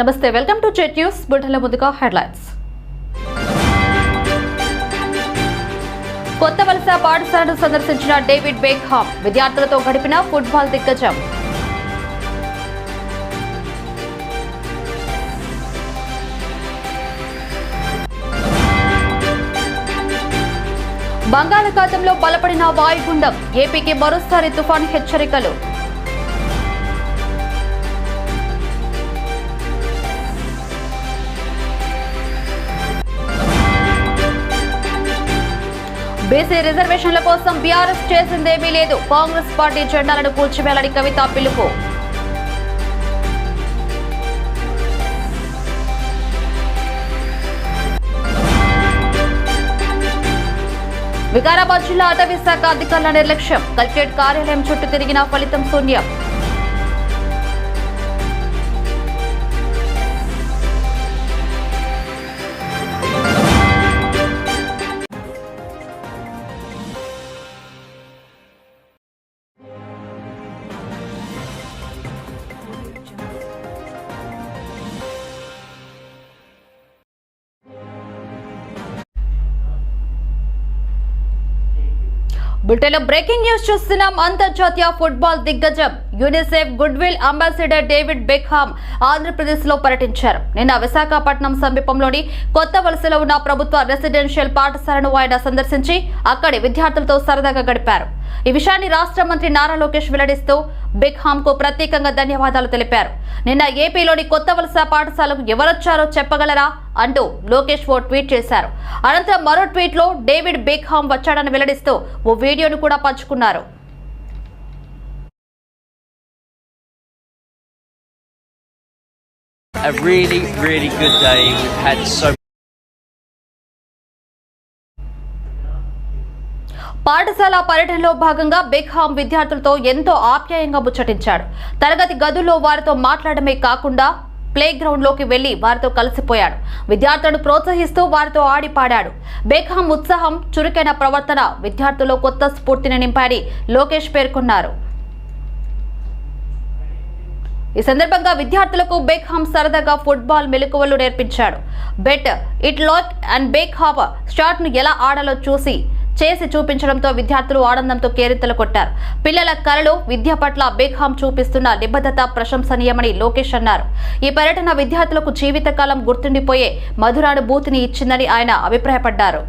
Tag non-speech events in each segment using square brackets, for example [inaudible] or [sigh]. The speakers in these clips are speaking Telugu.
నమస్తే వెల్కమ్ టు జెట్ న్యూస్. బుల్టెన్ల ముందుగా హెడ్లైన్స్. కొత్త వలస పాఠశాలను సందర్శించిన డేవిడ్ బేక్హామ్ విద్యార్థులతో గడిపిన ఫుట్బాల్ దిగ్గజం. బంగాళాఖాతంలో బలపడిన వాయుగుండం ఏపీకి మరోసారి తుఫాన్ హెచ్చరికలు. బీసీ రిజర్వేషన్ల కోసం బీఆర్ఎస్ చేసిందేమీ లేదు. కాంగ్రెస్ పార్టీ జెండాలను కూల్చివేయాలని కవిత పిలుపు. వికారాబాద్ జిల్లా అటవీ శాఖ అధికారుల నిర్లక్ష్యం. కలెక్టరేట్ కార్యాలయం చుట్టూ తిరిగిన ఫలితం శూన్యం. బులెటిన్లో బ్రేకింగ్ న్యూస్ చూస్తున్నాం. అంతర్జాతీయ ఫుట్బాల్ దిగ్గజం UNICEF goodwill ambassador David Beckham ఆంధ్రప్రదేశ్లో పర్యటించారు. నిన్న విశాఖపట్నం సమీపంలోని కొత్త వలసలో ఉన్న ప్రభుత్వ రెసిడెన్షియల్ పాఠశాలను ఆయన సందర్శించి అక్కడి విద్యార్థులతో సరదాగా గడిపారు. ఈ విషయాన్ని రాష్ట్ర మంత్రి నారా లోకేష్ వెల్లడిస్తూ బెక్హామ్కు ప్రత్యేకంగా ధన్యవాదాలు తెలిపారు. నిన్న ఏపీలోని కొత్త వలస పాఠశాలకు ఎవరొచ్చారో చెప్పగలరా అంటూ లోకేష్ ఓ ట్వీట్ చేశారు. అనంతరం మరో ట్వీట్లో డేవిడ్ బేక్హామ్ వచ్చాడని వెల్లడిస్తూ ఓ వీడియోను కూడా పంచుకున్నారు. A really, really good day. We've had so పాఠశాల పర్యటనలో భాగంగా బెక్హామ్ విద్యార్థులతో ఎంతో ఆప్యాయంగా ముచ్చటించాడు. తరగతి గదుల్లో వారితో మాట్లాడమే కాకుండా ప్లే గ్రౌండ్లోకి వెళ్ళి వారితో కలిసిపోయాడు. విద్యార్థులను ప్రోత్సహిస్తూ వారితో ఆడి పాడాడు బెక్హామ్ ఉత్సాహం చురుకైన ప్రవర్తన విద్యార్థుల్లో కొత్త స్ఫూర్తిని నింపాడి లోకేష్ పేర్కొన్నారు. ఈ సందర్భంగా విద్యార్థులకు బేక్హామ్ సరదాగా ఫుట్బాల్ మెలకువలు నేర్పించాడు. Bet it lock and bake hop షాట్ను ఎలా ఆడాలో చూసి చేసి చూపించడంతో విద్యార్థులు ఆనందంతో కేరింతలు కొట్టారు. పిల్లల కళలు విద్య పట్ల బేక్హామ్ చూపిస్తున్న నిబద్ధత ప్రశంసనీయమని లోకేష్ అన్నారు. ఈ పర్యటన విద్యార్థులకు జీవితకాలం గుర్తుండిపోయే మధురానుభూతిని ఇచ్చిందని ఆయన అభిప్రాయపడ్డారు.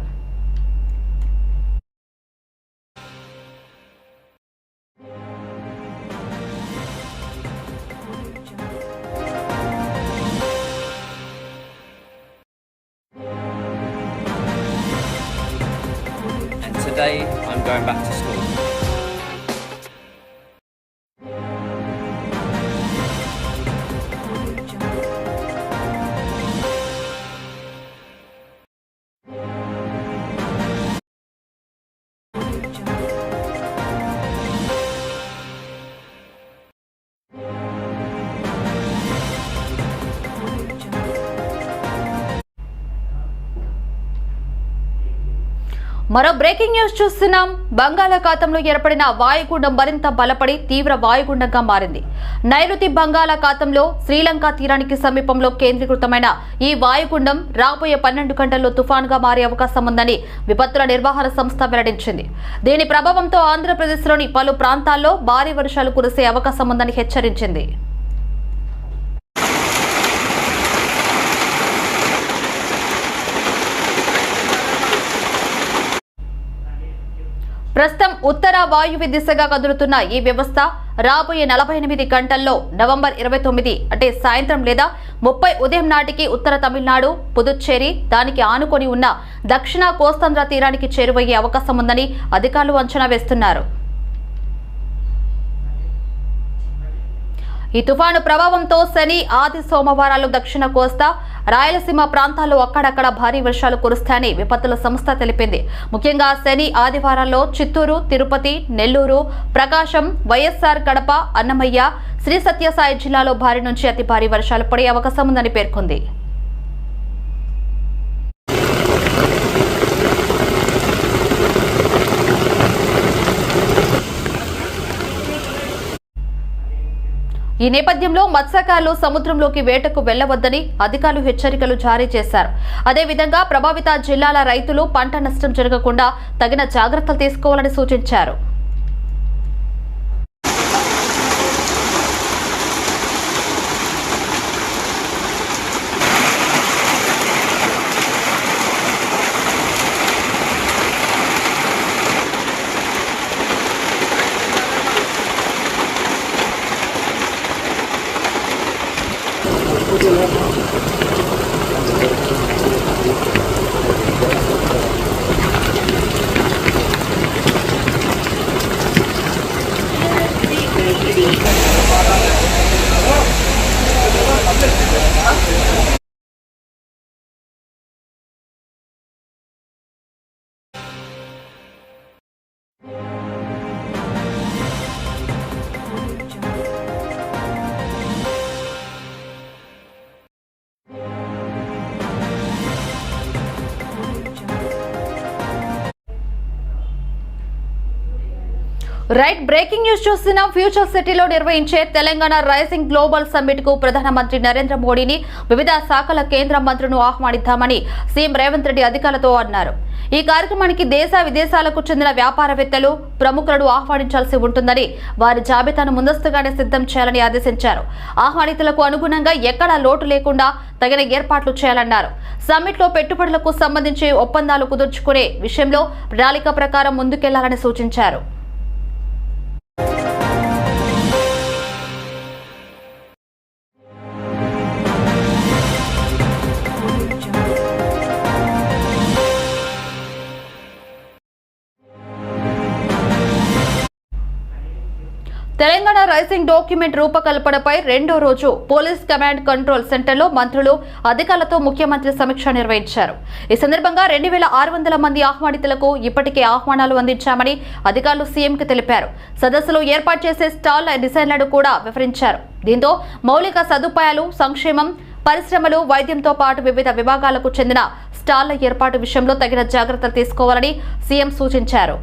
మరో బ్రేకింగ్ న్యూస్ చూస్తున్నాం. బంగాళాఖాతంలో ఏర్పడిన వాయుగుండం మరింత బలపడి తీవ్ర వాయుగుండంగా మారింది. నైరుతి బంగాళాఖాతంలో శ్రీలంక తీరానికి సమీపంలో కేంద్రీకృతమైన ఈ వాయుగుండం రాబోయే పన్నెండు గంటల్లో తుఫాన్గా మారే అవకాశం ఉందని విపత్తుల నిర్వహణ సంస్థ వెల్లడించింది. దీని ప్రభావంతో ఆంధ్రప్రదేశ్లోని పలు ప్రాంతాల్లో భారీ వర్షాలు కురిసే అవకాశం ఉందని హెచ్చరించింది. ప్రస్తుతం ఉత్తర వాయువ్య దిశగా కదులుతున్న ఈ వ్యవస్థ రాబోయే నలభై ఎనిమిది గంటల్లో నవంబర్ ఇరవై తొమ్మిది అంటే సాయంత్రం లేదా ముప్పై ఉదయం నాటికి ఉత్తర తమిళనాడు పుదుచ్చేరి దానికి ఆనుకొని ఉన్న దక్షిణ కోస్తాంధ్ర తీరానికి చేరువయ్యే అవకాశం ఉందని అధికారులు అంచనా వేస్తున్నారు. ఈ తుఫాను ప్రభావంతో శని ఆది సోమవారాలు దక్షిణ కోస్తా రాయలసీమ ప్రాంతాల్లో అక్కడక్కడ భారీ వర్షాలు కురుస్తాయని విపత్తుల సంస్థ తెలిపింది. ముఖ్యంగా శని ఆదివారాల్లో చిత్తూరు తిరుపతి నెల్లూరు ప్రకాశం వైఎస్ఆర్ కడప అన్నమయ్య శ్రీ సత్యసాయి జిల్లాలో భారీ నుంచి అతి భారీ వర్షాలు పడే అవకాశం ఉందని పేర్కొంది. ఈ నేపథ్యంలో మత్స్యకారులు సముద్రంలోకి వేటకు వెళ్ళవద్దని అధికారులు హెచ్చరికలు జారీ చేశారు. అదేవిధంగా ప్రభావిత జిల్లాల రైతులు పంట నష్టం జరగకుండా తగిన జాగ్రత్తలు తీసుకోవాలని సూచించారు. రైట్ బ్రేకింగ్ న్యూస్ చూస్తున్నాం. ఫ్యూచర్ సిటీలో నిర్వహించే తెలంగాణ రైజింగ్ గ్లోబల్ సమ్మిట్కు ప్రధానమంత్రి నరేంద్ర మోడీని వివిధ శాఖల కేంద్ర మంత్రులను ఆహ్వానిద్దామని సీఎం రేవంత్ రెడ్డి అధికారులతో అన్నారు. ఈ కార్యక్రమానికి దేశ విదేశాలకు చెందిన వ్యాపారవేత్తలు ప్రముఖులను ఆహ్వానించాల్సి ఉంటుందని వారి జాబితాను ముందస్తుగానే సిద్ధం చేయాలని ఆదేశించారు. ఆహ్వానితులకు అనుగుణంగా ఎక్కడా లోటు లేకుండా తగిన ఏర్పాట్లు చేయాలన్నారు. సమ్మిట్లో పెట్టుబడులకు సంబంధించి ఒప్పందాలు కుదుర్చుకునే విషయంలో ప్రణాళిక ప్రకారం ముందుకెళ్ళాలని సూచించారు. తెలంగాణ రైసింగ్ డాక్యుమెంట్ రూపకల్పనపై రెండో రోజు పోలీస్ కమాండ్ కంట్రోల్ సెంటర్లో మంత్రులు అధికారులతో ముఖ్యమంత్రి సమీక్ష నిర్వహించారు. ఈ సందర్భంగా రెండు వేల ఆరు వందల మంది ఆహ్వానితులకు ఇప్పటికే ఆహ్వానాలు అందించామని అధికారులు సీఎంకి తెలిపారు. సదస్సులో ఏర్పాటు చేసే స్టాల్ డిజైన్లను కూడా వివరించారు. దీంతో మౌలిక సదుపాయాలు సంక్షేమం పరిశ్రమలు వైద్యంతో పాటు వివిధ విభాగాలకు చెందిన స్టాళ్ళ ఏర్పాటు విషయంలో తగిన జాగ్రత్తలు తీసుకోవాలని సీఎం సూచించారు.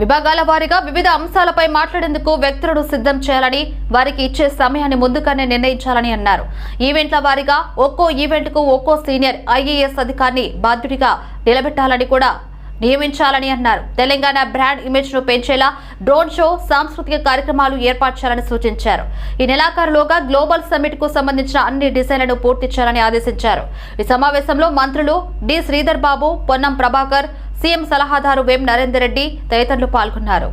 విభాగాల వారీగా వివిధ అంశాలపై మాట్లాడేందుకు వ్యక్తులను సిద్ధం చేయాలని వారికి ఇచ్చే సమయాన్ని ముందుగానే నిర్ణయించాలని అన్నారు. ఈవెంట్ల వారీగా ఒక్కో ఈవెంట్కు ఒక్కో సీనియర్ ఐఏఎస్ అధికారిని బాధ్యుడిగా నిలబెట్టాలని కూడా నియమించాలని అన్నారు. తెలంగాణ బ్రాండ్ ఇమేజ్ను పెంచేలా డ్రోన్ షో సాంస్కృతిక కార్యక్రమాలు ఏర్పాటు చేయాలని సూచించారు. ఈ నెలాఖరులోగా గ్లోబల్ సమ్మిట్కు సంబంధించిన అన్ని డిజైన్లను పూర్తి చేయాలని ఆదేశించారు. ఈ సమావేశంలో మంత్రులు డి శ్రీధర్ బాబు పొన్నం ప్రభాకర్ సీఎం సలహాదారు వేం నరేందర్ రెడ్డి తదితరులు పాల్గొన్నారు.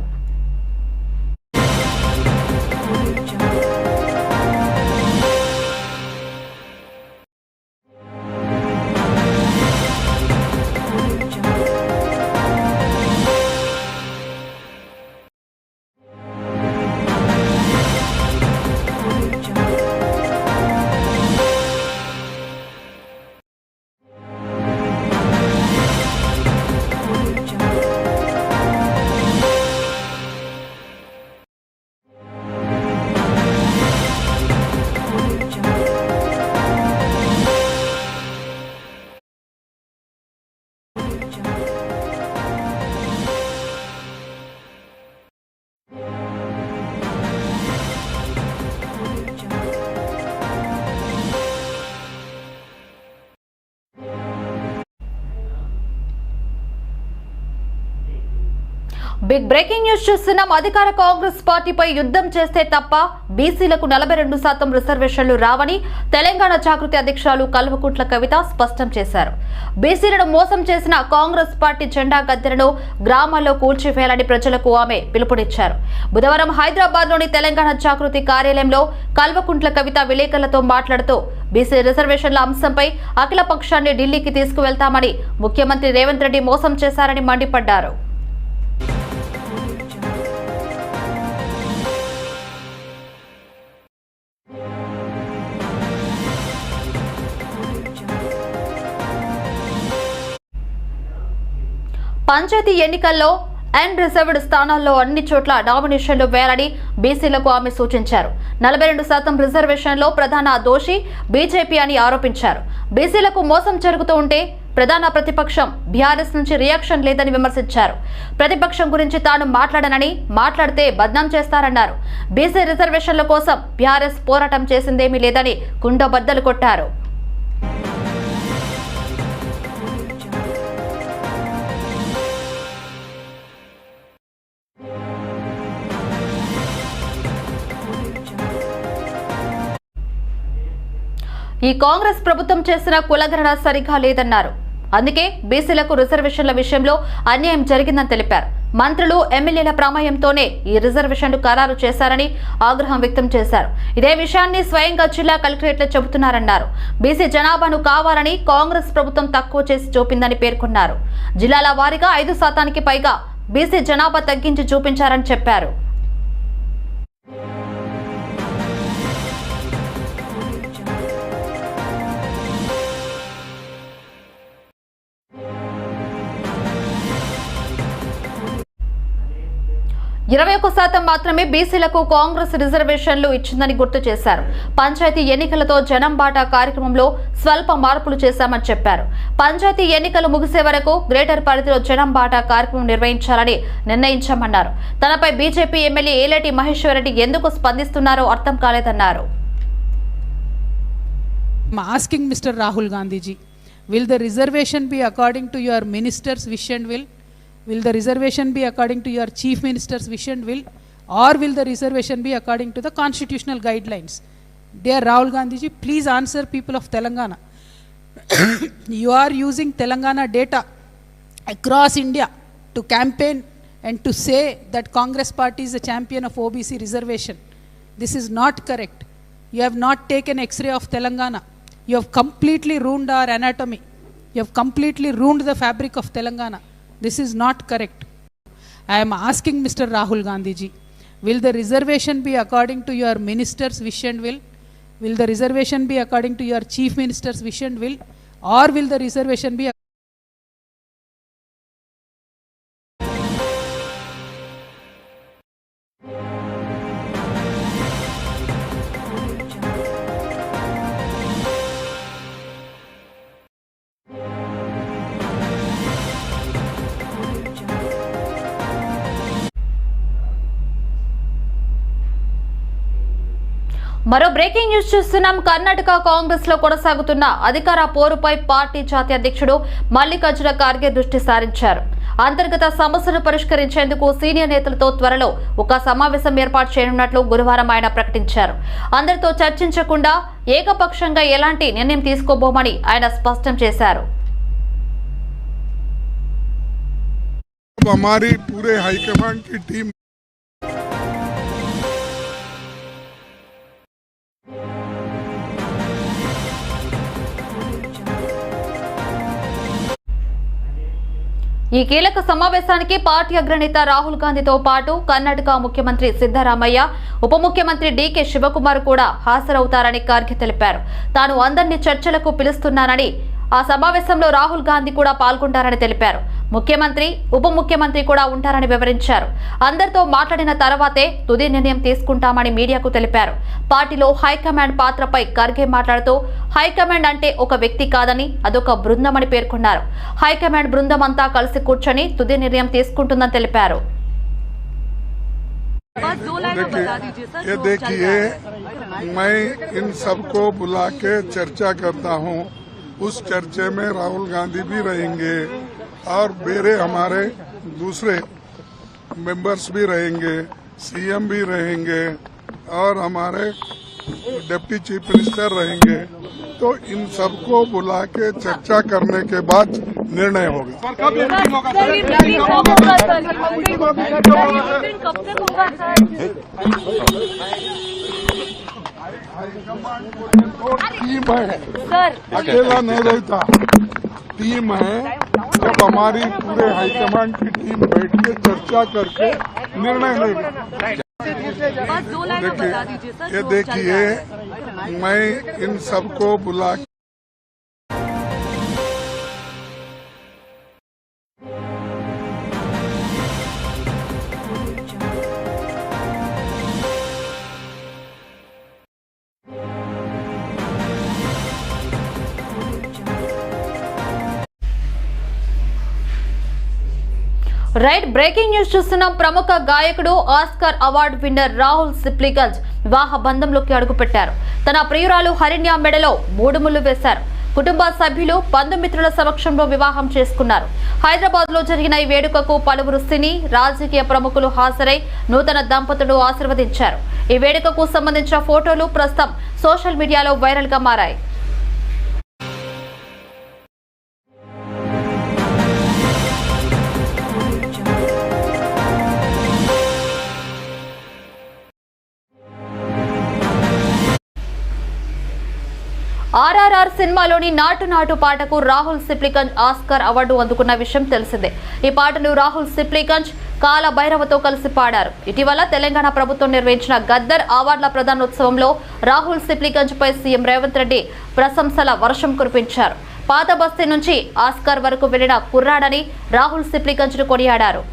బిగ్ బ్రేకింగ్ న్యూస్ చూస్తున్నాం. అధికార కాంగ్రెస్ పార్టీపై యుద్ధం చేస్తే తప్ప బీసీలకు నలభై రెండు శాతం రిజర్వేషన్లు రావని తెలంగాణ జాగృతి అధ్యక్షులు కల్వకుంట్ల కవిత స్పష్టం చేశారు. బీసీలను మోసం చేసిన కాంగ్రెస్ పార్టీ జెండా గద్దెలను గ్రామాల్లో కూల్చివేయాలని ప్రజలకు ఆమె పిలుపునిచ్చారు. బుధవారం హైదరాబాద్లోని తెలంగాణ జాగృతి కార్యాలయంలో కల్వకుంట్ల కవిత విలేకరులతో మాట్లాడుతూ బీసీ రిజర్వేషన్ల అంశంపై అఖిల పక్షాన్ని ఢిల్లీకి తీసుకువెళ్తామని ముఖ్యమంత్రి రేవంత్ రెడ్డి మోసం చేశారని మండిపడ్డారు. పంచాయతీ ఎన్నికల్లో అండ్ రిజర్వ్డ్ స్థానాల్లో అన్ని చోట్ల నామినేషన్లు వేయాలని బీసీలకు ఆమె సూచించారు. నలభై రెండు శాతం రిజర్వేషన్లో ప్రధాన దోషి బీజేపీ అని ఆరోపించారు. బీసీలకు మోసం జరుగుతూ ఉంటే ప్రధాన ప్రతిపక్షం బీఆర్ఎస్ నుంచి రియాక్షన్ లేదని విమర్శించారు. ప్రతిపక్షం గురించి తాను మాట్లాడనని మాట్లాడితే బద్నాం చేస్తారన్నారు. బీసీ రిజర్వేషన్ల కోసం బీఆర్ఎస్ పోరాటం చేసిందేమీ లేదని కుండబద్దలు కొట్టారు. ఈ కాంగ్రెస్ ప్రభుత్వం చేసిన కులగణన సరిగా లేదన్నారు. అందుకే బీసీలకు రిజర్వేషన్ల విషయంలో అన్యాయం జరిగిందని తెలిపారు. మంత్రులు ఎమ్మెల్యేల ప్రమేయంతోనే ఈ రిజర్వేషన్లు ఖరారు చేశారని ఆగ్రహం వ్యక్తం చేశారు. ఇదే విషయాన్ని స్వయంగా జిల్లా కలెక్టరేట్లో చెబుతున్నారన్నారు. బీసీ జనాభాను కావాలని కాంగ్రెస్ ప్రభుత్వం తక్కువ చేసి చూపిందని పేర్కొన్నారు. జిల్లాల వారీగా ఐదు శాతానికి పైగా బీసీ జనాభా తగ్గించి చూపించారని చెప్పారు. ఇరవై ఒక్క శాతం మాత్రమే బీసీలకు కాంగ్రెస్ రిజర్వేషన్లు ఇచ్చిందని గుర్తు చేశారు. పంచాయతీ ఎన్నికలతో జనం బాటా కార్యక్రమంలో స్వల్ప మార్పులు చేశామని చెప్పారు. పంచాయతీ ఎన్నికలు ముగిసే వరకు గ్రేటర్ పరిధిలో జనం బాటా కార్యక్రమం నిర్వహించాలని నిర్ణయించామన్నారు. తనపై బీజేపీ ఎమ్మెల్యే ఏలేటి మహేశ్వరరెడ్డి ఎందుకు స్పందిస్తున్నారో అర్థం కాలేదన్నారు. I'm mister Rahul Gandhiji will the reservation be reservation to your ministers your minister's? Will? The reservation be according to your chief minister's wish and will? Or will the reservation be according to the constitutional guidelines? Dear Rahul Gandhi ji, please answer people of Telangana. [coughs] you are using Telangana data across India to campaign and to say that Congress party is a champion of OBC reservation. This is not correct. You have not taken X-ray of Telangana. You have completely ruined our anatomy. You have completely ruined the fabric of Telangana. This is not correct. I am asking Mr. Rahul Gandhi ji, will the reservation be according to your minister's wish and will? Will the reservation be according to your chief minister's wish and will? Or will the reservation be మరో బ్రేకింగ్ న్యూస్ చూస్తున్నాం కర్ణాటక కాంగ్రెస్ లో కొనసాగుతున్న అధికార పోరుపై పార్టీ జాతీయ అధ్యక్షుడు మల్లికార్జున ఖార్గే దృష్టి సారించారు అంతర్గత సమస్యలు పరిష్కరించేందుకు సీనియర్ నేతలతో త్వరలో ఒక సమావేశం ఏర్పాటు చేయనున్నట్లు గురువారం ఆయన ప్రకటించారు అందరితో చర్చించకుండా ఏకపక్షంగా ఎలాంటి నిర్ణయం తీసుకోబోమని ఆయన స్పష్టం చేశారు अब हमारी पूरे हाईकमांड की टीम ఈ కీలక సమావేశానికి పార్టీ అగ్రనేత రాహుల్ గాంధీతో పాటు కర్ణాటక ముఖ్యమంత్రి సిద్దరామయ్య ఉప ముఖ్యమంత్రి డీకే శివకుమార్ కూడా హాజరవుతారని ఖార్గే తెలిపారు. తాను అందరినీ చర్చలకు పిలుస్తున్నానని ఆ సమావేశంలో రాహుల్ గాంధీ కూడా పాల్గొంటారని తెలిపారు ముఖ్యమంత్రి ఉప ముఖ్యమంత్రి కూడా ఉంటారని వివరించారు అందరితో మాట్లాడిన తర్వాతే తుది నిర్ణయం తీసుకుంటామని మీడియాకు తెలిపారు పార్టీలో హైకమాండ్ పాత్రపై ఖర్గే మాట్లాడుతూ హైకమాండ్ అంటే ఒక వ్యక్తి కాదని అదొక బృందమని పేర్కొన్నారు హైకమాండ్ బృందం అంతా కలిసి కూర్చొని తుది నిర్ణయం తీసుకుంటుందని తెలిపారు देखिए ये देखिए मैं इन सबको बुला के चर्चा करता हूँ उस चर्चे में राहुल गांधी भी रहेंगे और मेरे हमारे दूसरे मेंबर्स भी रहेंगे सीएम भी रहेंगे और हमारे डिप्टी चीफ मिनिस्टर रहेंगे। तो इन सबको बुला के चर्चा करने के बाद निर्णय होगा। कब तक टीम है अकेला नहीं रहता। टीम है जब हमारी पूरे हाईकमांड की टीम बैठ के चर्चा करके निर्णय लेगी बस दो लाइन में बता दीजिए देखिए ये देखिए मैं इन सबको बुला రైట్ బ్రేకింగ్ న్యూస్ చూస్తున్నాం. ప్రముఖ గాయకుడు Oscar award winner Rahul Sipligunj వివాహ బంధంలోకి అడుగుపెట్టారు. తన ప్రియురాలు హరిణ్య మెడలో మూడు ముళ్ళు వేశారు. కుటుంబ సభ్యులు బంధుమిత్రుల సమక్షంలో వివాహం చేసుకున్నారు. హైదరాబాద్లో జరిగిన ఈ వేడుకకు పలువురు సినీ రాజకీయ ప్రముఖులు హాజరై నూతన దంపతులు ఆశీర్వదించారు. ఈ వేడుకకు సంబంధించిన ఫోటోలు ప్రస్తుతం సోషల్ మీడియాలో వైరల్గా మారాయి. ఆర్ఆర్ఆర్ సినిమాలోని నాటు నాటు పాటకు రాహుల్ సిప్లికంజ్ ఆస్కార్ అవార్డు అందుకున్న విషయం తెలిసిందే. ఈ పాటను రాహుల్ సిప్లిగంజ్ కాల భైరవతో కలిసి పాడారు. ఇటీవల తెలంగాణ ప్రభుత్వం నిర్వహించిన గద్దర్ అవార్డుల ప్రధానోత్సవంలో రాహుల్ సిప్లిగంజ్ పై సీఎం రేవంత్ రెడ్డి ప్రశంసల వర్షం కురిపించారు. పాత బస్తీ నుంచి ఆస్కార్ వరకు వెళ్ళిన కుర్రాడని రాహుల్ సిప్లిగంజ్ను కొనియాడారు.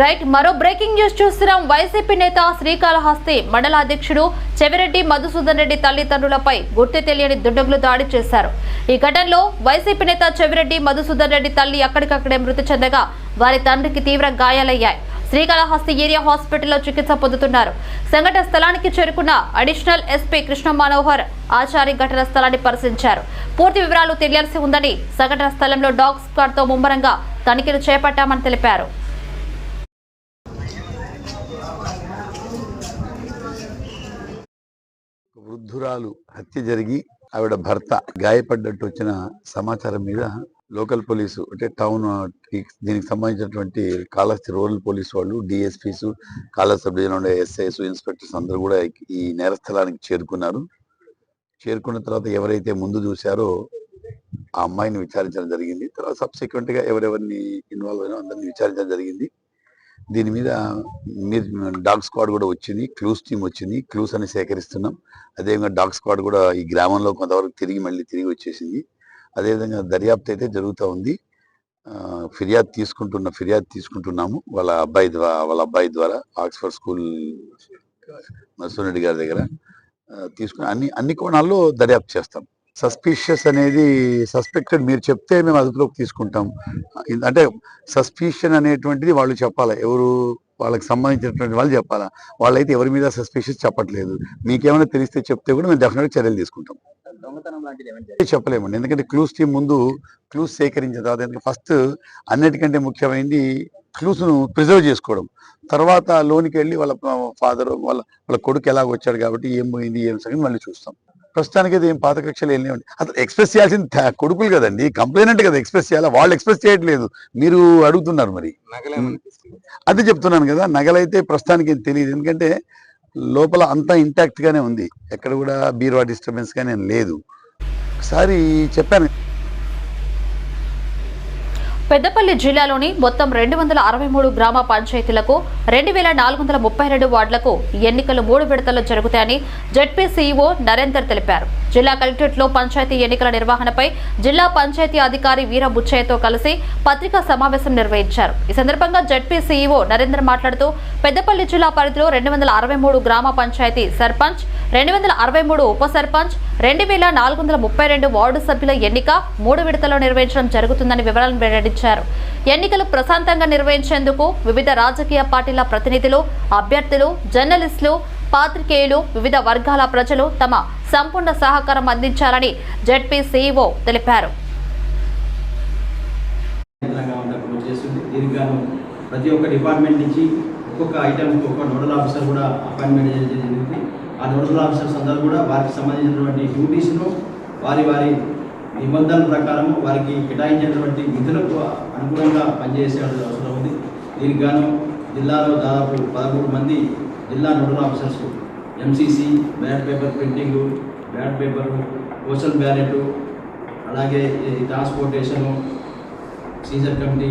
రైట్ మరో బ్రేకింగ్ న్యూస్ చూస్తున్నాం. వైసీపీ నేత శ్రీకాళహస్తి మండల అధ్యక్షుడు చెవిరెడ్డి మధుసూదన్ రెడ్డి తల్లిదండ్రులపై గుర్తు తెలియని దుండగులు దాడి చేశారు. ఈ ఘటనలో వైసీపీ నేత చెవిరెడ్డి మధుసూదన్ రెడ్డి తల్లి అక్కడికక్కడే మృతి చెందగా వారి తండ్రికి తీవ్ర గాయాలయ్యాయి. శ్రీకాళహస్తి ఏరియా హాస్పిటల్లో చికిత్స పొందుతున్నారు. సంఘటన స్థలానికి చేరుకున్న అడిషనల్ ఎస్పీ కృష్ణ మనోహర్ ఆచారి ఘటన స్థలాన్ని పరిశీలించారు. పూర్తి వివరాలు తెలియాల్సి ఉందని సంఘటన స్థలంలో డాగ్ స్క్వాడ్తో ముమ్మరంగా తనిఖీలు చేపట్టామని తెలిపారు ఒక వృద్ధురాలు హత్య జరిగి ఆవిడ భర్త గాయపడ్డట్టు వచ్చిన సమాచారం మీద లోకల్ పోలీసు అంటే టౌన్ దీనికి సంబంధించినటువంటి కాళహస్తి రూరల్ పోలీస్ వాళ్ళు డిఎస్పీస్ కాళహస్తి సబ్ డివిజన్ ఉండే ఎస్ఐస్ ఇన్స్పెక్టర్స్ అందరూ కూడా ఈ నేర స్థలానికి చేరుకున్నారు. చేరుకున్న తర్వాత ఎవరైతే ముందు చూశారో ఆ అమ్మాయిని విచారించడం జరిగింది. తర్వాత సబ్సిక్వెంట్గా ఎవరెవరిని ఇన్వాల్వ్ అయినా అందరిని విచారించడం జరిగింది. దీని మీద మీరు డాగ్ స్క్వాడ్ కూడా వచ్చింది క్లూస్ టీమ్ వచ్చింది క్లూస్ అని సేకరిస్తున్నాం. అదేవిధంగా డాగ్ స్క్వాడ్ కూడా ఈ గ్రామంలో కొంతవరకు తిరిగి మళ్ళీ తిరిగి వచ్చేసింది. అదేవిధంగా దర్యాప్తు అయితే జరుగుతూ ఉంది. ఫిర్యాదు తీసుకుంటున్న ఫిర్యాదు తీసుకుంటున్నాము. వాళ్ళ అబ్బాయి ద్వారా వాళ్ళ అబ్బాయి ద్వారా ఆక్స్ఫర్డ్ స్కూల్ మసూరెడ్డి గారి దగ్గర తీసుకుని అన్ని అన్ని కోణాల్లో దర్యాప్తు చేస్తాం. సస్పీషియస్ అనేది సస్పెక్టెడ్. మీరు చెప్తే మేము అదుపులోకి తీసుకుంటాం. అంటే సస్పిషన్ అనేటువంటిది వాళ్ళు చెప్పాలి? ఎవరు వాళ్ళకి సంబంధించినటువంటి వాళ్ళు చెప్పాలా? వాళ్ళైతే ఎవరి మీద సస్పిషియస్ చెప్పట్లేదు. మీకేమైనా తెలిస్తే చెప్తే కూడా మేము డెఫినెట్గా చర్యలు తీసుకుంటాం. చెప్పలేమండి. ఎందుకంటే క్లూస్ టీం ముందు క్లూస్ సేకరించిన తర్వాత ఎందుకంటే ఫస్ట్ అన్నిటికంటే ముఖ్యమైనది క్లూస్ను ప్రిజర్వ్ చేసుకోవడం. తర్వాత లోనికి వెళ్ళి వాళ్ళ ఫాదర్ వాళ్ళ వాళ్ళ కొడుకు ఎలాగ వచ్చాడు కాబట్టి ఏం పోయింది ఏం సంగతి మళ్ళీ చూస్తాం. ప్రస్తుతానికి అయితే ఏం పాత కక్షలు ఏం లేవండి. అసలు ఎక్స్ప్రెస్ చేయాల్సింది కొడుకులు కదండి. కంప్లైనెంట్ కదా ఎక్స్ప్రెస్ చేయాలా? వాళ్ళు ఎక్స్ప్రెస్ చేయట్లేదు. మీరు అడుగుతున్నారు మరి. అదే చెప్తున్నాను కదా నగలైతే ప్రస్తుతానికి ఏం తెలియదు. ఎందుకంటే లోపల అంతా ఇంటాక్ట్ గానే ఉంది. ఎక్కడ కూడా బీరువా డిస్టర్బెన్స్ గానే లేదు. ఒకసారి చెప్పాను. పెద్దపల్లి జిల్లాలోని మొత్తం రెండు వందల అరవై మూడు గ్రామ పంచాయతీలకు రెండు వేల నాలుగు వందల ముప్పై రెండు వార్డులకు ఎన్నికలు మూడు విడతల్లో జరుగుతాయని జడ్పీ సీఈఓ నరేందర్ తెలిపారు. జిల్లా కలెక్టరేట్లో పంచాయతీ ఎన్నికల నిర్వహణపై జిల్లా పంచాయతీ అధికారి వీర బుచ్చయ్యతో కలిసి పత్రికా సమావేశం నిర్వహించారు. ఈ సందర్భంగా జడ్పీ సీఈఓ నరేందర్ మాట్లాడుతూ పెద్దపల్లి జిల్లా పరిధిలో రెండు వందల అరవై మూడు గ్రామ పంచాయతీ సర్పంచ్ రెండు వందల అరవై మూడు ఉప సర్పంచ్ రెండు వేల నాలుగు వందల ముప్పై రెండు వార్డు సభ్యుల ఎన్నిక మూడు విడతల్లో నిర్వహించడం జరుగుతుందని వివరాలను వెల్లడించారు. ఇచ్చారు ఎన్నికలు ప్రశాంతంగా నిర్వహించేందుకు వివిధ రాజకీయ పార్టీల ప్రతినిధులు అభ్యర్థులు జర్నలిస్టులు పాత్రికేయులు వివిధ వర్గాల ప్రజలు తమ సంపూర్ణ సహకారం అందించాలని జెడ్పీ సీఈఓ తెలిపారు. ప్రతి ఒక్క డిపార్ట్మెంట్ నుంచి ఒక్కొక్క ఐటమ్ ఒక్కొక్క నోడల్ ఆఫీసర్ కూడా అపాయింట్మెంట్ చేయడం జరిగింది. ఆ నోడల్ ఆఫీసర్స్ అందరూ కూడా వారికి సంబంధించినటువంటి డ్యూటీస్ను వారి వారి నిబంధనల ప్రకారం వారికి కేటాయించినటువంటి విధులకు అనుగుణంగా పనిచేసే అవసరం ఉంది. దీనికి గాను జిల్లాలో దాదాపు పదమూడు మంది జిల్లా nodal officers MCC ballot paper printing ballot paper postal ballot అలాగే ట్రాన్స్పోర్టేషను సీజర్ కమిటీ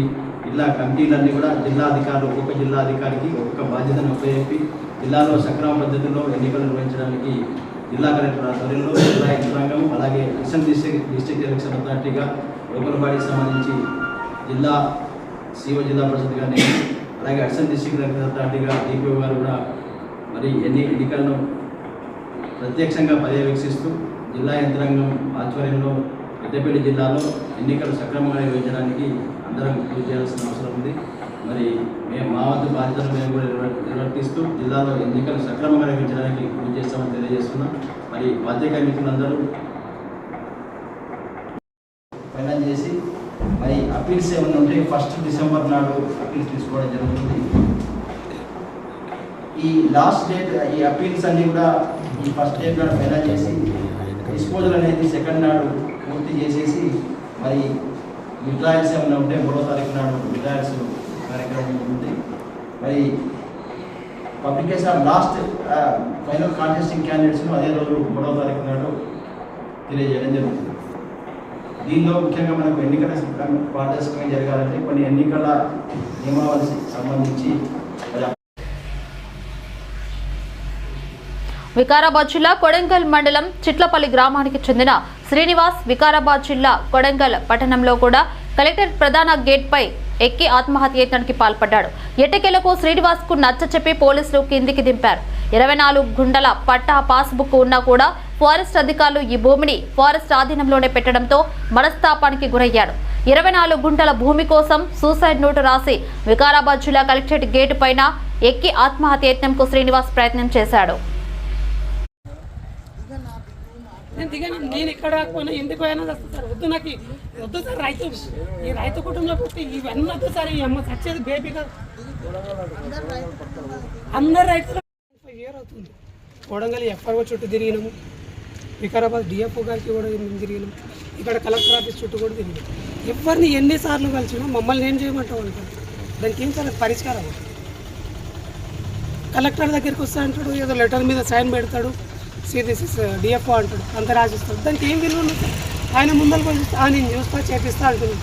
ఇలా కమిటీలన్నీ కూడా జిల్లా అధికారులు ఒక్కొక్క జిల్లా అధికారికి ఒక్కొక్క బాధ్యతను ఉపయోగించి జిల్లాలో సక్రమ పద్ధతిలో ఎన్నికలు నిర్వహించడానికి జిల్లా కలెక్టర్ ఆధ్వర్యంలో జిల్లా యంత్రాంగం అలాగే అడిషన్ డిస్ట్రిక్ట్ డిస్ట్రిక్ట్ ఎలక్షన్ అథారిటీగా లోకల్ బాడీకి సంబంధించి జిల్లా సీఓ జిల్లా పరిషత్ గారిని అలాగే అడిషన్ డిస్ట్రిక్ట్ ఎలక్షన్ అథారిటీగా డిపిఓ గారు కూడా మరి ఎన్ని ఎన్నికలను ప్రత్యక్షంగా పర్యవేక్షిస్తూ జిల్లా యంత్రాంగం ఆధ్వర్యంలో పెద్దపల్లి జిల్లాలో ఎన్నికలు సక్రమంగా నిర్వహించడానికి అందరం కృషి చేయాల్సిన అవసరం ఉంది. మరి మేము మా వంతు బాధ్యతలు మేము కూడా నిర్వర్తిస్తూ జిల్లాలో ఎన్నికలు సక్రమంగా నిర్వహించడానికి కృషి చేస్తామని తెలియజేస్తున్నాం. మరి బాధ్యత మిత్రులందరూ ఫైనల్ చేసి మరి అప్పీల్స్ ఏమైనా ఉంటే ఫస్ట్ డిసెంబర్ నాడు అప్పీల్స్ తీసుకోవడం జరుగుతుంది. ఈ లాస్ట్ డేట్ ఈ అప్పీల్స్ అన్ని కూడా ఈ ఫస్ట్ డేట్ నాడు ఫైనల్ చేసి డిస్పోజల్ అనేది సెకండ్ నాడు పూర్తి చేసేసి మరి విడ్రాయల్స్ ఏమైనా ఉంటే మూడో తారీఖు నాడు విడ్రాయల్స్ కార్యక్రమం ఉంది మరి పబ్లికేషన్ లాస్ట్ ఫైనల్ కాంటెస్టింగ్ క్యాండిడేట్స్ను అదే రోజు మూడవ తారీఖు నాడు తెలియజేయడం జరుగుతుంది. దీనిలో ముఖ్యంగా మనకు ఎన్నికల పారదర్శకంగా జరగాలంటే కొన్ని ఎన్నికల నియమావళికి సంబంధించి వికారాబాద్ జిల్లా కొడంగల్ మండలం చిట్లపల్లి గ్రామానికి చెందిన శ్రీనివాస్ వికారాబాద్ జిల్లా కొడంగల్ పట్టణంలో కూడా కలెక్టర్ ప్రధాన గేట్పై ఎక్కి ఆత్మహత్యయత్నానికి పాల్పడ్డాడు. ఎట్టకేలకు శ్రీనివాస్కు నచ్చ చెప్పి పోలీసులు కిందికి దింపారు. ఇరవై నాలుగు గుంటల పట్టా పాస్బుక్ ఉన్నా కూడా ఫారెస్ట్ అధికారులు ఈ భూమిని ఫారెస్ట్ ఆధీనంలోనే పెట్టడంతో మనస్తాపానికి గురయ్యాడు. ఇరవై నాలుగు గుంటల భూమి కోసం సూసైడ్ నోటు రాసి వికారాబాద్ జిల్లా కలెక్టరేట్ గేటు పైన ఎక్కి ఆత్మహత్యయత్నంకు శ్రీనివాస్ ప్రయత్నం చేశాడు. నేను దిగాను నేను ఇక్కడ రాకపోయినా ఎందుకు పోయినా వస్తుంది సార్? వద్దు నాకు. వద్దు సార్ రైతు. ఈ రైతు కుటుంబంలో పుట్టి ఇవన్నీ వద్దు సార్ ఈ అమ్మ చచ్చేది బేబీ కాదు అందరు రైతులు ఇయర్ అవుతుంది కొడంగల్ ఎఫ్ఆర్ఓ చుట్టూ తిరిగినాము. వికారాబాద్ డిఎఫ్ఓ గారికి కూడా మేము తిరిగినాం ఇక్కడ కలెక్టర్ ఆఫీస్ చుట్టూ కూడా తిరిగినాం ఎవరిని ఎన్నిసార్లు కలిసినా మమ్మల్ని ఏం చేయమంటావు అంటారు దానికి ఏం సార్ పరిష్కారం? కలెక్టర్ దగ్గరికి వస్తా అంటాడు ఏదో లెటర్ మీద సైన్ పెడతాడు. సి దిస్ ఇస్ డిఎఫ్ఓ అంటాడు అంత రాసిస్తాడు దానికి ఏం విలువ? ఆయన ముందర పోయి చూస్తే, "ఆ, నేను చూస్తా చేపిస్తా అంటున్నాడు.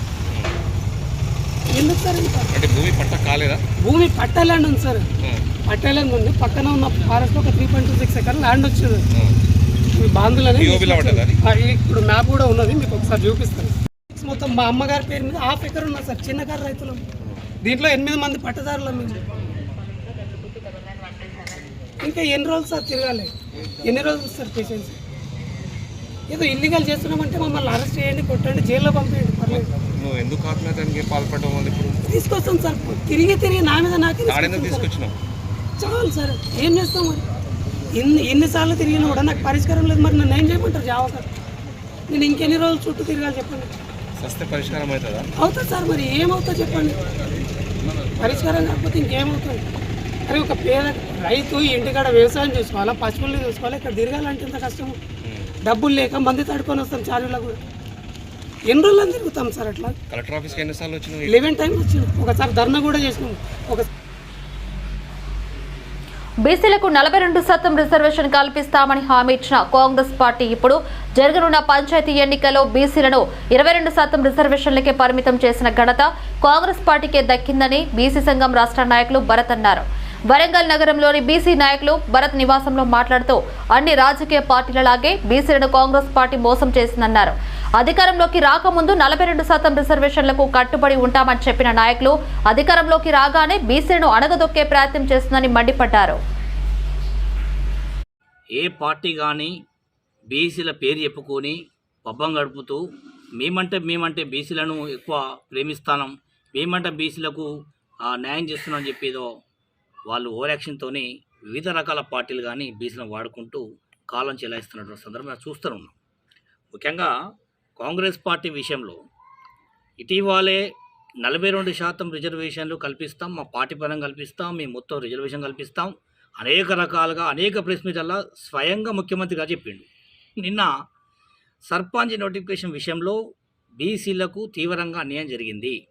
ఎందుకు సార్ అంటే భూమి పట్ట కాలేదా? భూమి పట్టాలండి ఉంది సార్. పట్టాలండి ఉంది. పక్కన ఉన్న ఫారెస్ట్ ఒక three point two six acre land వచ్చింది. మీ బాంధులని POB లో పడ్డదా అది? ఆ, ఇప్పుడు మ్యాప్ కూడా ఉన్నది. మీకు ఒకసారి చూపిస్తాను. మొత్తం మా అమ్మగారి పేరు మీద హాఫ్ ఎకర్ ఉన్నది సార్. చిన్న కారు రైతులం. దీంట్లో ఎనిమిది మంది పట్టదారులం మేము ఇంకా ఎన్ని రోజులు సార్ తిరగాలి? ఎన్ని రోజులు సార్ పేషెన్స్ ఏదో ఇల్లీగల్ చేస్తున్నామంటే మమ్మల్ని అరెస్ట్ చేయండి కొట్టండి జైల్లో పంపేయండి పర్లేదు. నువ్వు ఎందుకు ఆత్మహత్యానికి పాల్పడడం వల్ల ఇప్పుడు? తీసుకొస్తాం సార్. తిరిగి తిరిగి నా మీద నాకే సార్. తీసుకొచ్చినావు? చాలు సార్. ఏం చేస్తాం మరి? ఎన్ని ఎన్నిసార్లు తిరిగినా కూడా నాకు పరిష్కారం లేదు మరి నన్ను ఏం చేయమంటారు జావకర్? నేను ఇంకెన్ని రోజులు చుట్టూ తిరగాలి చెప్పండి. సస్తే పరిష్కారం అవుతుందా? అవుతుంది సార్ మరి ఏమవుతా చెప్పండి? పరిష్కారం కాకపోతే ఇంకేమవుతుంది? అరే ఒక పేద రైతు ఇంటికాడ వ్యవసాయం చేసుకోవాలా పశువుల్ని చూసుకోవాలి ఇక్కడ తిరగాలంటే ఇంత కష్టం. డబ్బులు లేక మంది తడుకొని వస్తాం చార్జీలో కూడా. ఎన్ని రోజులు తిరుగుతాం సార్ అట్లా? కలెక్టర్ ఆఫీస్కి ఎన్నిసార్లు వచ్చినావు లెవెన్ టైం వచ్చింది ఒకసారి ధర్నా కూడా చేసినాం. ఒక బీసీలకు నలభై రెండు శాతం రిజర్వేషన్ కల్పిస్తామని హామీ ఇచ్చిన కాంగ్రెస్ పార్టీ ఇప్పుడు జరగనున్న పంచాయతీ ఎన్నికల్లో బీసీలను ఇరవై రెండు శాతం రిజర్వేషన్లకే పరిమితం చేసిన ఘనత కాంగ్రెస్ పార్టీకే దక్కిందని బీసీ సంఘం రాష్ట్ర నాయకులు భరత్ అన్నారు. వరంగల్ నగరంలోని బీసీ నాయకులు భరత్ నివాసంలో మాట్లాడుతూ అన్ని రాజకీయ పార్టీలలాగే బీసీలను కాంగ్రెస్ పార్టీ మోసం చేసిందన్నారు. అధికారంలోకి రాకముందు నలభై రెండు శాతం రిజర్వేషన్లకు కట్టుబడి ఉంటామని చెప్పిన నాయకులు అధికారంలోకి రాగానే బీసీలను అణగదొక్కే ప్రయత్నం చేస్తుందని మండిపడ్డారు. ఏ పార్టీ కానీ బీసీల పేరు చెప్పుకొని పబ్బం గడుపుతూ మేమంటే మేమంటే బీసీలను ఎక్కువ ప్రేమిస్తానం మేమంటే బీసీలకు న్యాయం చేస్తున్నామని చెప్పేదో వాళ్ళు ఓరాక్షన్తో వివిధ రకాల పార్టీలు కానీ బీసీలను వాడుకుంటూ కాలం చెలాయిస్తున్నటువంటి సందర్భం చూస్తూనే ఉన్నాం. ముఖ్యంగా కాంగ్రెస్ పార్టీ విషయంలో ఇటీవలే నలభై రెండు శాతం రిజర్వేషన్లు కల్పిస్తాం మా పార్టీ పరం కల్పిస్తాం మేము మొత్తం రిజర్వేషన్ కల్పిస్తాం అనేక రకాలుగా అనేక ప్రెస్ మీట్లలో స్వయంగా ముఖ్యమంత్రిగా చెప్పిండు. నిన్న సర్పంచ్ నోటిఫికేషన్ విషయంలో బీసీలకు తీవ్రంగా అన్యాయం జరిగింది.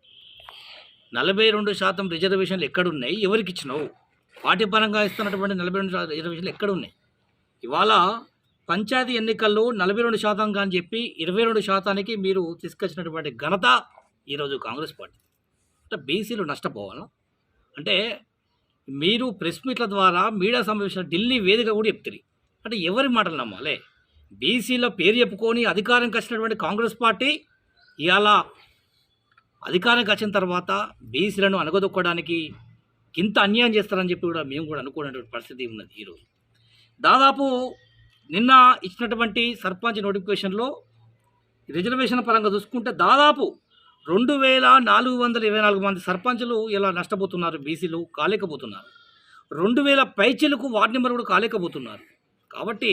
నలభై రెండు శాతం రిజర్వేషన్లు ఎక్కడున్నాయి? ఎవరికి ఇచ్చినావు? పార్టీ పరంగా ఇస్తున్నటువంటి నలభై రెండు శాతం ఎక్కడ ఉన్నాయి? ఇవాళ పంచాయతీ ఎన్నికల్లో నలభై రెండు శాతం అని చెప్పి ఇరవై రెండు శాతానికి మీరు తీసుకొచ్చినటువంటి ఘనత ఈరోజు కాంగ్రెస్ పార్టీ. అంటే బీసీలు నష్టపోవాలా? అంటే మీరు ప్రెస్ మీట్ల ద్వారా మీడియా సమావేశం ఢిల్లీ వేదిక కూడా చెప్తుంది అంటే ఎవరి మాటలు నమ్మాలి? బీసీలో పేరు చెప్పుకొని అధికారంకి వచ్చినటువంటి కాంగ్రెస్ పార్టీ ఇవాళ అధికారంకి వచ్చిన తర్వాత బీసీలను అనగదొక్కడానికి ఇంత అన్యాయం చేస్తారని చెప్పి కూడా మేము కూడా అనుకునేటువంటి పరిస్థితి ఉన్నది ఈరోజు దాదాపు నిన్న ఇచ్చినటువంటి సర్పంచ్ నోటిఫికేషన్లో రిజర్వేషన్ పరంగా చూసుకుంటే దాదాపు రెండు వేల నాలుగు వందల ఇరవై నాలుగు మంది సర్పంచులు ఇలా నష్టపోతున్నారు బీసీలు కాలేకపోతున్నారు. రెండు వేల పైచీలకు వార్డు నెంబర్ కూడా కాలేకపోతున్నారు. కాబట్టి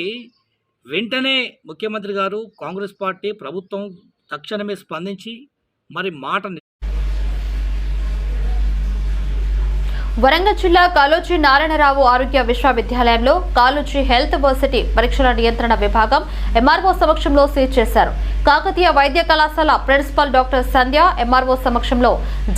వెంటనే ముఖ్యమంత్రి గారు కాంగ్రెస్ పార్టీ ప్రభుత్వం తక్షణమే స్పందించి మరి మాట వరంగల్ జిల్లా కాలోజీ నారాయణరావు ఆరోగ్య విశ్వవిద్యాలయంలో కాలోజీ హెల్త్ వర్సిటీ పరీక్షల నియంత్రణ విభాగం ఎంఆర్ఓ సమక్షంలో సీజ్ చేశారు. కాకతీయ వైద్య కళాశాల ప్రిన్సిపల్ డాక్టర్ సంధ్య ఎంఆర్ఓ సమక్షంలో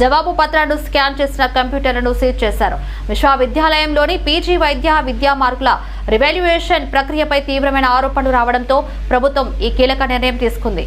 జవాబు పత్రాలను స్కాన్ చేసిన కంప్యూటర్లను సీజ్ చేశారు. విశ్వవిద్యాలయంలోని పీజీ వైద్య విద్యా మార్కుల రివాల్యుయేషన్ ప్రక్రియపై తీవ్రమైన ఆరోపణలు రావడంతో ప్రభుత్వం ఈ కీలక నిర్ణయం తీసుకుంది.